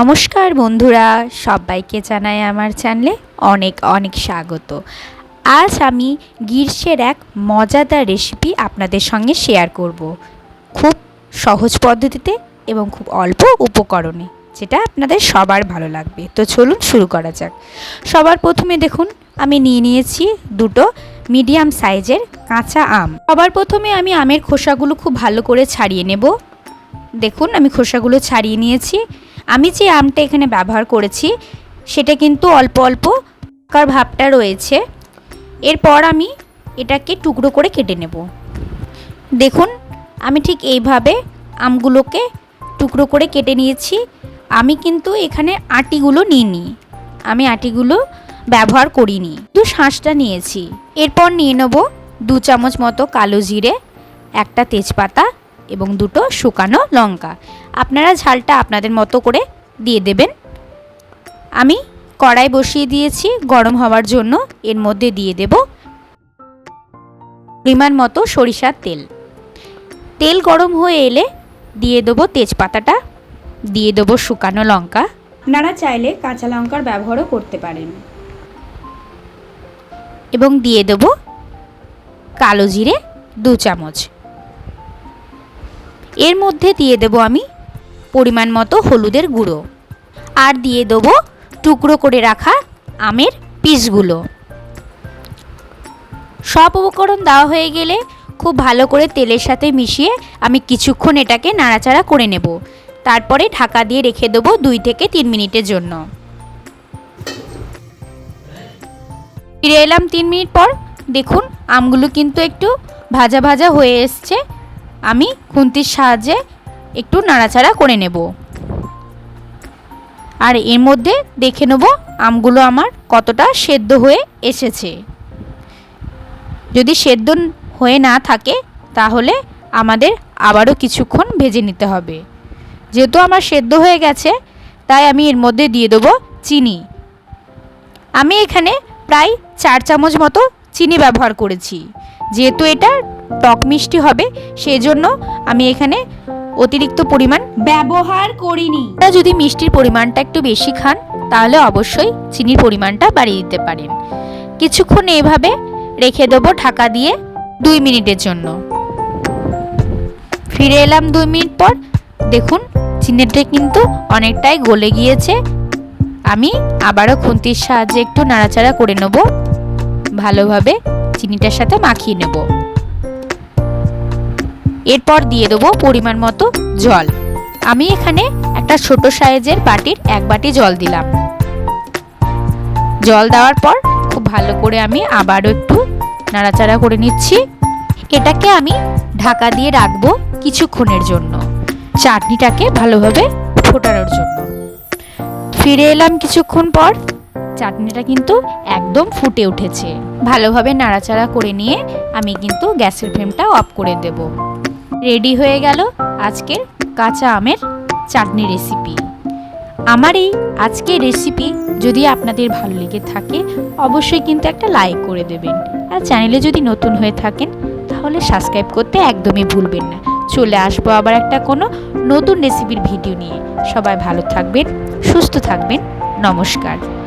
নমস্কার বন্ধুরা, সবাইকে জানাই আমার চ্যানেলে অনেক অনেক স্বাগত। আজ আমি গ্রীষ্মের এক মজাদার রেসিপি আপনাদের সঙ্গে শেয়ার করব। খুব সহজ পদ্ধতিতে এবং খুব অল্প উপকরণে, যেটা আপনাদের সবার ভালো লাগবে। তো চলুন শুরু করা যাক। সবার প্রথমে দেখুন, আমি নিয়ে নিয়েছি দুটো মিডিয়াম সাইজের কাঁচা আম। সবার প্রথমে আমি আমের খোসাগুলো খুব ভালো করে ছাড়িয়ে নেব। দেখুন, আমি খোসাগুলো ছাড়িয়ে নিয়েছি। আমি যে আমটা এখানে ব্যবহার করেছি, সেটা কিন্তু অল্প অল্প কার ভাবটা রয়েছে। এরপর আমি এটাকে টুকরো করে কেটে নেব। দেখুন, আমি ঠিক এইভাবে আমগুলোকে টুকরো করে কেটে নিয়েছি। আমি কিন্তু এখানে আটিগুলো নিইনি। আমি আটিগুলো ব্যবহার করিনি। দু শাঁসটা নিয়েছি। এরপর নিয়ে নেব দু চামচ মতো কালো জিরে, একটা তেজপাতা এবং দুটো শুকানো লঙ্কা। আপনারা ঝালটা আপনাদের মতো করে দিয়ে দেবেন। আমি কড়াই বসিয়ে দিয়েছি, গরম হওয়ার জন্য এর মধ্যে দিয়ে দেব পরিমাণ মতো সরিষার তেল। তেল গরম হয়ে এলে দিয়ে দেবো তেজপাতাটা, দিয়ে দেবো শুকানো লঙ্কা। আপনারা চাইলে কাঁচা লঙ্কার ব্যবহারও করতে পারেন। এবং দিয়ে দেব কালো জিরে দু চামচ। এর মধ্যে দিয়ে দেব আমি পরিমাণ মতো হলুদের গুঁড়ো। আর দিয়ে দেবো টুকরো করে রাখা আমের পিসগুলো। সব উপকরণ দেওয়া হয়ে গেলে খুব ভালো করে তেলের সাথে মিশিয়ে আমি কিছুক্ষণ এটাকে নাড়াচাড়া করে নেব। তারপরে ঢাকা দিয়ে রেখে দেবো দুই থেকে তিন মিনিটের জন্য। ফিরে এলাম তিন মিনিট পর। দেখুন, আমগুলো কিন্তু একটু ভাজা ভাজা হয়ে এসছে। আমি খুন্তির সাহায্যে একটু নাড়াচাড়া করে নেব। আর এর মধ্যে দেখে নেব আমগুলো আমার কতটা সেদ্ধ হয়ে এসেছে। যদি সেদ্ধ হয়ে না থাকে, তাহলে আমাদের আবারও কিছুক্ষণ ভেজে নিতে হবে। যেহেতু আমার সেদ্ধ হয়ে গেছে, তাই আমি এর মধ্যে দিয়ে দেবো চিনি। আমি এখানে প্রায় চার চামচ মতো চিনি ব্যবহার করেছি, যেহেতু এটা টক মিষ্টি হবে সেই জন্য আমি এখানে অতিরিক্ত পরিমাণ ব্যবহার করিনি। আপনারা যদি মিষ্টির পরিমাণটা একটু বেশি খান তাহলে অবশ্যই চিনির পরিমাণটা বাড়িয়ে দিতে পারেন। কিছুক্ষণ এভাবে রেখে দেবো ঢাকা দিয়ে দুই মিনিটের জন্য। ফিরে এলাম দুই মিনিট পর। দেখুন চিনিটা কিন্তু অনেকটাই গলে গিয়েছে। আমি আবারও খুন্তির সাহায্যে একটু নাড়াচাড়া করে নেব। ভালোভাবে চিনিটার সাথে মাখিয়ে নেব। এরপর দিয়ে দেবো পরিমাণ মতো জল। আমি এখানে একটা ছোট সাইজের বাটির এক বাটি জল দিলাম। জল দেওয়ার পর খুব ভালো করে আমি আবারও একটু নাড়াচাড়া করে নিচ্ছি। এটাকে আমি ঢাকা দিয়ে রাখব কিছুক্ষণের জন্য, চাটনিটাকে ভালোভাবে ফোটানোর জন্য। ফিরে এলাম কিছুক্ষণ পর, চাটনিটা কিন্তু একদম ফুটে উঠেছে। ভালোভাবে নাড়াচাড়া করে নিয়ে আমি কিন্তু গ্যাসের ফ্লেমটা অফ করে দেব। রেডি হয়ে গেল আজকের কাঁচা আমের চাটনি রেসিপি আমার এই আজকের রেসিপি যদি আপনাদের ভালো লেগে থাকে, অবশ্যই কিন্তু একটা লাইক করে দেবেন। আর চ্যানেলে যদি নতুন হয়ে থাকেন, তাহলে সাবস্ক্রাইব করতে একদমই ভুলবেন না। চলে আসব আবার একটা কোনো নতুন রেসিপির ভিডিও নিয়ে। সবাই ভালো থাকবেন, সুস্থ থাকবেন। নমস্কার।